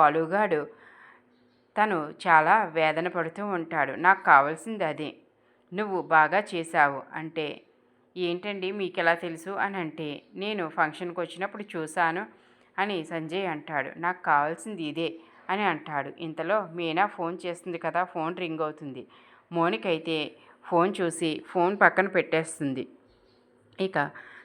బాలుగాడు తను చాలా వేదన పడుతూ ఉంటాడు. నాకు కావాల్సింది అదే. నువ్వు బాగా చేశావు అంటే ఏంటండి మీకు ఎలా తెలుసు? అని అంటే నేను ఫంక్షన్కి వచ్చినప్పుడు చూశాను అని సంజయ్ అంటాడు. నాకు కావాల్సింది ఇదే అని అంటాడు. ఇంతలో మీనా ఫోన్ చేస్తుంది కదా ఫోన్ రింగ్ అవుతుంది. మోనిక్ అయితే ఫోన్ చూసి ఫోన్ పక్కన పెట్టేస్తుంది. ఇక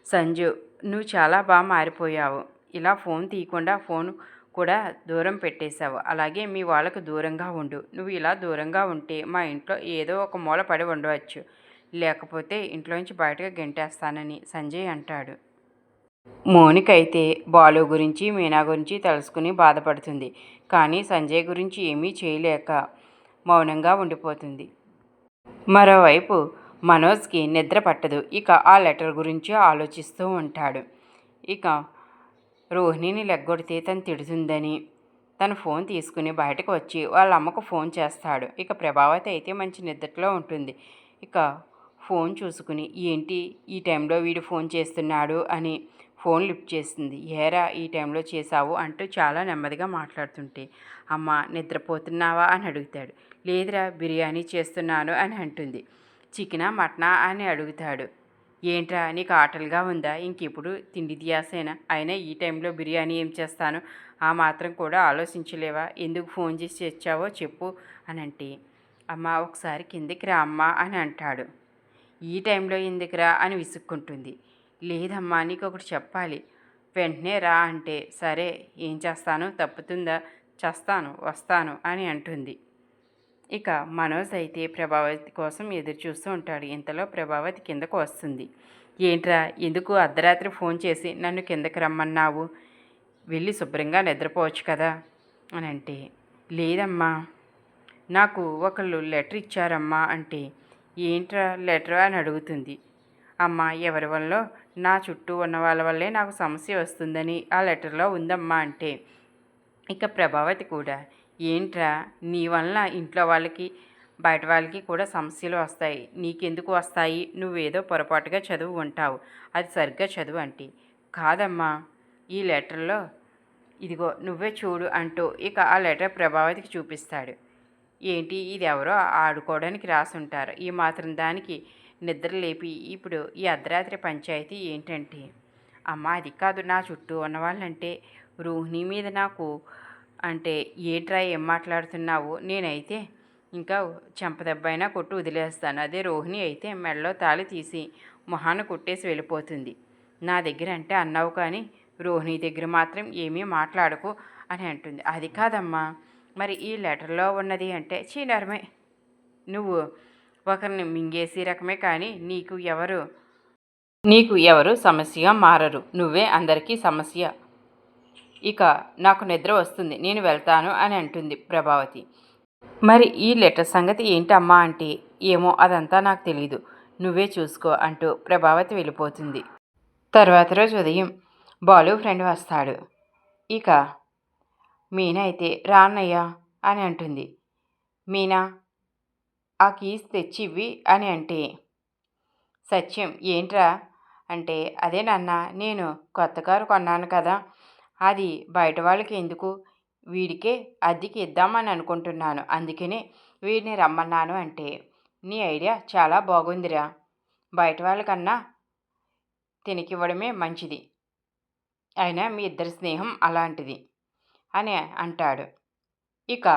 సంజు నువ్వు చాలా బాగా మారిపోయావు. ఇలా ఫోన్ తీయకుండా ఫోన్ కూడా దూరం పెట్టేశావు. అలాగే మీ వాళ్ళకు దూరంగా ఉండు. నువ్వు ఇలా దూరంగా ఉంటే మా ఇంట్లో ఏదో ఒక మూల పడి ఉండవచ్చు. లేకపోతే ఇంట్లోంచి బయటకు గెంటేస్తానని సంజయ్ అంటాడు. మోనిక అయితే బాలు గురించి మీనా గురించి తెలుసుకుని బాధపడుతుంది. కానీ సంజయ్ గురించి ఏమీ చేయలేక మౌనంగా ఉండిపోతుంది. మరోవైపు మనోజ్కి నిద్ర పట్టదు. ఇక ఆ లెటర్ గురించి ఆలోచిస్తూ ఉంటాడు. ఇక రోహిణిని లెగ్గొడితే తను తిడుతుందని. తన ఫోన్ తీసుకుని బయటకు వచ్చి వాళ్ళ అమ్మకు ఫోన్ చేస్తాడు. ఇక ప్రభావతి అయితే మంచి నిద్రలో ఉంటుంది. ఇక ఫోన్ చూసుకుని ఏంటి? ఈ టైంలో వీడు ఫోన్ చేస్తున్నాడు అని ఫోన్ లిఫ్ట్ చేస్తుంది. ఏరా ఈ టైంలో చేశావు అంటూ చాలా నెమ్మదిగా మాట్లాడుతుంటే అమ్మ నిద్రపోతున్నావా? అని అడుగుతాడు. లేదురా బిర్యానీ చేస్తున్నాను అని అంటుంది. చికెనా మటనా? అని అడుగుతాడు. ఏంట్రా నీకు ఆటలుగా ఉందా? ఇంకెప్పుడు తిండి దియాసేనా అయినా ఈ టైంలో బిర్యానీ ఏం చేస్తాను? ఆ మాత్రం కూడా ఆలోచించలేవా? ఎందుకు ఫోన్ చేసి తెచ్చావో చెప్పు అని అంటే అమ్మ ఒకసారి కిందికి రా అమ్మా అని అంటాడు. ఈ టైంలో ఎందుకురా అని విసుక్కుంటుంది. లేదమ్మా నీకు ఒకటి చెప్పాలి. వెంటనే రా అంటే సరే ఏం చేస్తాను? తప్పుతుందా? చేస్తాను వస్తాను అని అంటుంది. ఇక మనోజ్ అయితే ప్రభావతి కోసం ఎదురు చూస్తూ ఉంటాడు. ఇంతలో ప్రభావతి కిందకు వస్తుంది. ఏంట్రా ఎందుకు అర్ధరాత్రి ఫోన్ చేసి నన్ను కిందకి రమ్మన్నావు? వెళ్ళి శుభ్రంగా నిద్రపోవచ్చు కదా? అని అంటే లేదమ్మా నాకు ఒకళ్ళు లెటర్ ఇచ్చారమ్మా అంటే ఏంట్రా లెటర్? అని అడుగుతుంది. అమ్మ ఎవరి వల్ల? నా చుట్టూ ఉన్న వాళ్ళ వల్లే నాకు సమస్య వస్తుందని ఆ లెటర్లో ఉందమ్మా అంటే ఇక ప్రభావతి కూడా ఏంట్రా? నీ వలన ఇంట్లో వాళ్ళకి బయట వాళ్ళకి కూడా సమస్యలు వస్తాయి. నీకెందుకు వస్తాయి? నువ్వేదో పొరపాటుగా చదువు ఉంటావు అది సరిగ్గా చదువు అంటే కాదమ్మా ఈ లెటర్లో ఇదిగో నువ్వే చూడు అంటూ ఇక ఆ లెటర్ ప్రభావతికి చూపిస్తాడు. ఏంటి? ఇది ఎవరో ఆడుకోవడానికి రాసుంటారు. ఈ మాత్రం దానికి నిద్ర లేపి ఇప్పుడు ఈ అర్ధరాత్రి పంచాయతీ ఏంటంటే అమ్మ అది కాదు. నా చుట్టూ ఉన్న వాళ్ళంటే రోహిణి మీద నాకు అంటే ఏంట్రా ఏం మాట్లాడుతున్నావు? నేనైతే ఇంకా చెంపదెబ్బైనా కొట్టు వదిలేస్తాను. అదే రోహిణి అయితే మెడలో తాళి తీసి మొహాన కొట్టేసి వెళ్ళిపోతుంది. నా దగ్గర అంటే అన్నావు కానీ రోహిణి దగ్గర మాత్రం ఏమీ మాట్లాడకు అని అంటుంది. అది కాదమ్మా. మరి ఈ లెటర్లో ఉన్నది అంటే చీనరమే నువ్వు ఒకరిని మింగేసి రకమే కానీ నీకు ఎవరు నీకు ఎవరు సమస్యగా మారరు. నువ్వే అందరికీ సమస్య. ఇక నాకు నిద్ర వస్తుంది నేను వెళ్తాను అని అంటుంది ప్రభావతి. మరి ఈ లెటర్ సంగతి ఏంటమ్మా అంటే ఏమో అదంతా నాకు తెలీదు నువ్వే చూసుకో అంటూ ప్రభావతి వెళ్ళిపోతుంది. తర్వాత రోజు ఉదయం బాలు ఫ్రెండ్ వస్తాడు. ఇక మీనా అయితే రానయ్యా అని అంటుంది. మీనా ఆ కీస్ తెచ్చివ్వి అని అంటే సత్యం ఏంట్రా అంటే అదే నాన్న నేను కొత్త కారు కొన్నాను కదా అది బయట వాళ్ళకి ఎందుకు? వీడికే అద్దెకి ఇద్దామని అనుకుంటున్నాను. అందుకనే వీడిని రమ్మన్నాను అంటే నీ ఐడియా చాలా బాగుందిరా. బయట వాళ్ళకన్నా తినికివ్వడమే మంచిది. అయినా మీ ఇద్దరి స్నేహం అలాంటిది అని అంటాడు. ఇక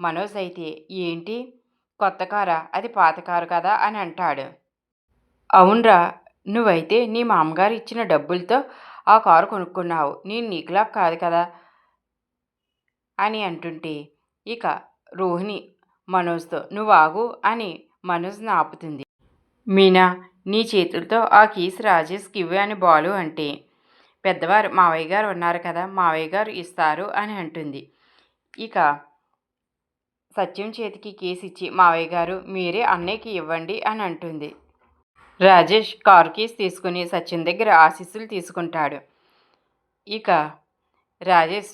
మనోజ్ అయితే ఏంటి? కొత్త కారా? అది పాత కారు కదా అని అంటాడు. అవునరా నువ్వైతే నీ మామగారు ఇచ్చిన డబ్బులతో ఆ కారు కొనుక్కున్నావు. నేను నీకులా కాదు కదా? అని అంటుంటే ఇక రోహిణి మనోజ్తో నువ్వు ఆగు అని మనోజ్ని ఆపుతుంది మీనా నీ చేతులతో ఆ కీస్ రాజేష్కి ఇవ్వు అని బాలు అంటే పెద్దవారు మావయ్య గారు ఉన్నారు కదా మావయ్య గారు ఇస్తారు అని అంటుంది. ఇక సత్యం చేతికి కేసు ఇచ్చి మావయ్య గారు మీరే అన్నయ్యకి ఇవ్వండి అని అంటుంది. రాజేష్ కార్ కీస్ తీసుకుని సచిన్ దగ్గర ఆశీస్సులు తీసుకుంటాడు. ఇక రాజేష్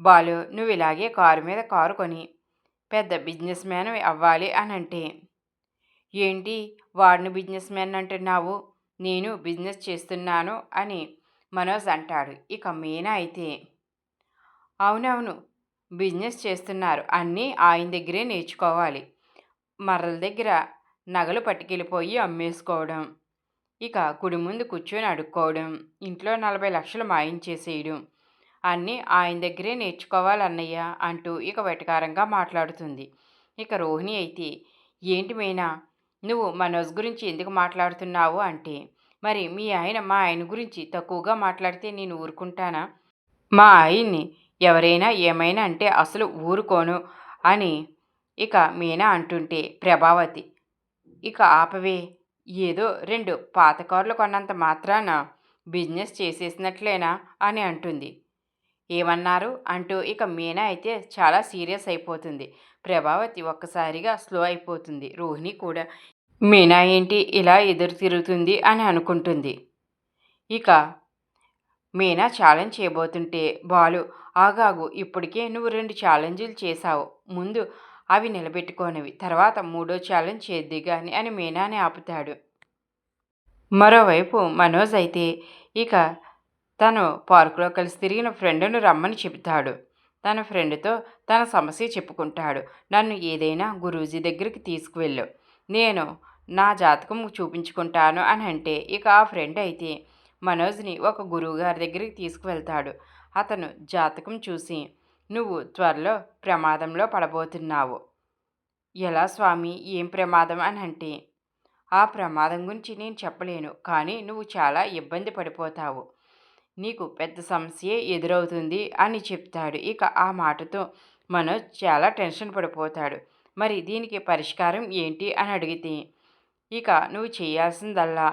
బాలు నువ్వు ఇలాగే కారు మీద కారు కొని పెద్ద బిజినెస్ మ్యాన్ అవ్వాలి అని అంటే ఏంటి వాడిని బిజినెస్ మ్యాన్ అంటున్నావు? నేను బిజినెస్ చేస్తున్నాను అని మనోజ్ అంటాడు. ఇక మీనా అయితే అవునవును బిజినెస్ చేస్తున్నారు. అన్నీ ఆయన దగ్గరే నేర్చుకోవాలి. మరల దగ్గర నగలు పట్టుకెళ్ళిపోయి అమ్మేసుకోవడం. ఇక కుడి ముందు కూర్చొని అడుక్కోవడం. ఇంట్లో నలభై లక్షలు మాయించేసేయడం అన్నీ ఆయన దగ్గరే నేర్చుకోవాలన్నయ్య అంటూ ఇక వెటకారంగా మాట్లాడుతుంది. ఇక రోహిణి అయితే ఏంటి మీనా? నువ్వు మనోజ్ గురించి ఎందుకు మాట్లాడుతున్నావు? అంటే మరి మీ ఆయన మా ఆయన గురించి తక్కువగా మాట్లాడితే నేను ఊరుకుంటానా? మా ఆయన్ని ఎవరైనా ఏమైనా అంటే అసలు ఊరుకోను అని ఇక మీనా అంటుంటే ప్రభావతి ఇక ఆపవే. ఏదో రెండు పాత కార్లు కొన్నంత మాత్రాన బిజినెస్ చేసేసినట్లేనా అని అంటుంది. ఏమన్నారు? అంటూ ఇక మీనా అయితే చాలా సీరియస్ అయిపోతుంది. ప్రభావతి ఒక్కసారిగా స్లో అయిపోతుంది. రోహిణి కూడా మీనా ఏంటి ఇలా ఎదురు తిరుగుతుంది అని అనుకుంటుంది. ఇక మీనా ఛాలెంజ్ చేయబోతుంటే బాలు ఆగాగు ఇప్పటికే నువ్వు రెండు ఛాలెంజ్లు చేశావు. ముందు అవి నిలబెట్టుకోనివి. తర్వాత మూడో ఛాలెంజ్ చేద్ది కానీ అని మీనాని ఆపుతాడు. మరోవైపు మనోజ్ అయితే ఇక తను పార్కులో కలిసి తిరిగిన ఫ్రెండ్ను రమ్మని చెబుతాడు. తన ఫ్రెండ్తో తన సమస్య చెప్పుకుంటాడు. నన్ను ఏదైనా గురూజీ దగ్గరికి తీసుకువెళ్ళు. నేను నా జాతకం చూపించుకుంటాను అని అంటే ఇక ఆ ఫ్రెండ్ అయితే మనోజ్ని ఒక గురువు గారి దగ్గరికి తీసుకువెళ్తాడు. అతను జాతకం చూసి నువ్వు త్వరలో ప్రమాదంలో పడబోతున్నావు. ఎలా స్వామి? ఏం ప్రమాదం అని అంటే ఆ ప్రమాదం గురించి నేను చెప్పలేను కానీ నువ్వు చాలా ఇబ్బంది పడిపోతావు. నీకు పెద్ద సమస్యే ఎదురవుతుంది అని చెప్తాడు. ఇక ఆ మాటతో మనోజ్ చాలా టెన్షన్ పడిపోతాడు. మరి దీనికి పరిష్కారం ఏంటి అని అడిగితే ఇక నువ్వు చేయాల్సిందల్లా.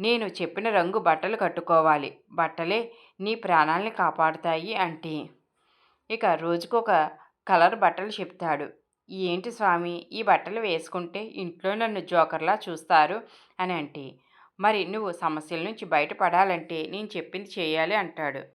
నేను చెప్పిన రంగు బట్టలు కట్టుకోవాలి. బట్టలే నీ ప్రాణాలని కాపాడుతాయి అంటే ఇక రోజుకొక కలర్ బట్టలు చెప్తాడు. ఏంటి స్వామి ఈ బట్టలు వేసుకుంటే ఇంట్లో నన్ను జోకర్లా చూస్తారు? అని అంటే మరి నువ్వు సమస్యల నుంచి బయటపడాలంటే నేను చెప్పింది చేయాలి అంటాడు.